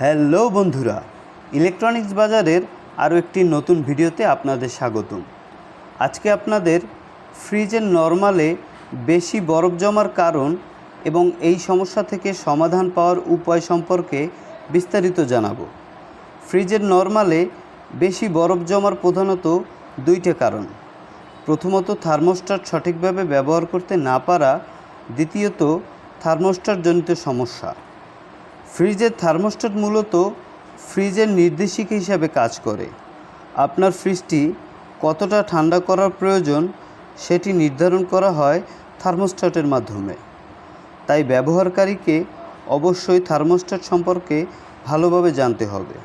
Hello বন্ধুরা, electronics বাজারের আরও একটি নতুন ভিডিওতে আপনাদের স্বাগতম। আজকে আপনাদের ফ্রিজের নর্মালে বেশি বরফ জমার কারণ এবং এই সমস্যা থেকে সমাধান পাওয়ার উপায় সম্পর্কে বিস্তারিত জানাব। ফ্রিজের নর্মালে বেশি বরফ জমার প্রধানত দুইটা কারণ। প্রথমত, থার্মোস্টার সঠিকভাবে ব্যবহার করতে না পারা, দ্বিতীয়ত থার্মোস্টার জনিত সমস্যা। ফ্রিজের থার্মোস্ট্যাট মূলত ফ্রিজের নির্দেশিকা হিসাবে কাজ করে। আপনার ফ্রিজটি কতটা ঠান্ডা করার প্রয়োজন সেটি নির্ধারণ করা হয় থার্মোস্ট্যাটের মাধ্যমে। তাই ব্যবহারকারীকে অবশ্যই থার্মোস্ট্যাট সম্পর্কে ভালোভাবে জানতে হবে।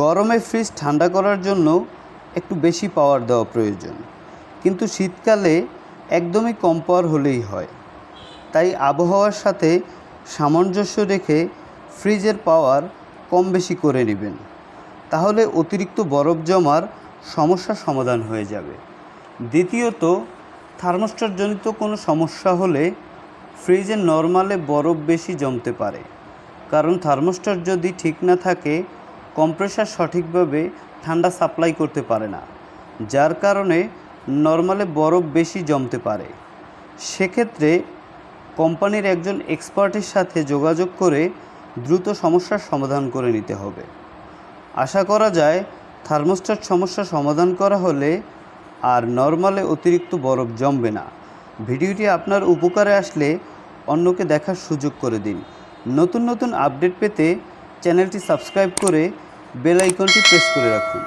গরমে ফ্রিজ ঠান্ডা করার জন্য একটু বেশি পাওয়ার দেওয়া প্রয়োজন, কিন্তু শীতকালে একদমই কম পাওয়ার হলেই হয়। তাই আবহাওয়ার সাথে সামঞ্জস্য রেখে ফ্রিজের পাওয়ার কম বেশি করে নেবেন। তাহলে অতিরিক্ত বরফ জমার সমস্যার সমাধান হয়ে যাবে। দ্বিতীয়ত, থার্মোস্টারজনিত কোনো সমস্যা হলে ফ্রিজে নর্মালে বরফ বেশি জমতে পারে। কারণ থার্মোস্টার যদি ঠিক না থাকে, কম্প্রেসার সঠিকভাবে ঠান্ডা সাপ্লাই করতে পারে না, যার কারণে নর্মালে বরফ বেশি জমতে পারে। সেক্ষেত্রে কোম্পানির একজন এক্সপার্টের সাথে যোগাযোগ করে দ্রুত সমস্যার সমাধান করে নিতে হবে। আশা করা যায় থার্মোস্টার সমস্যা সমাধান করা হলে আর নর্মালে অতিরিক্ত বরফ জমবে না। ভিডিওটি আপনার উপকারে আসলে অন্যকে দেখার সুযোগ করে দিন। নতুন নতুন আপডেট পেতে চ্যানেলটি সাবস্ক্রাইব করে বেল আইকনটি প্রেস করে রাখুন।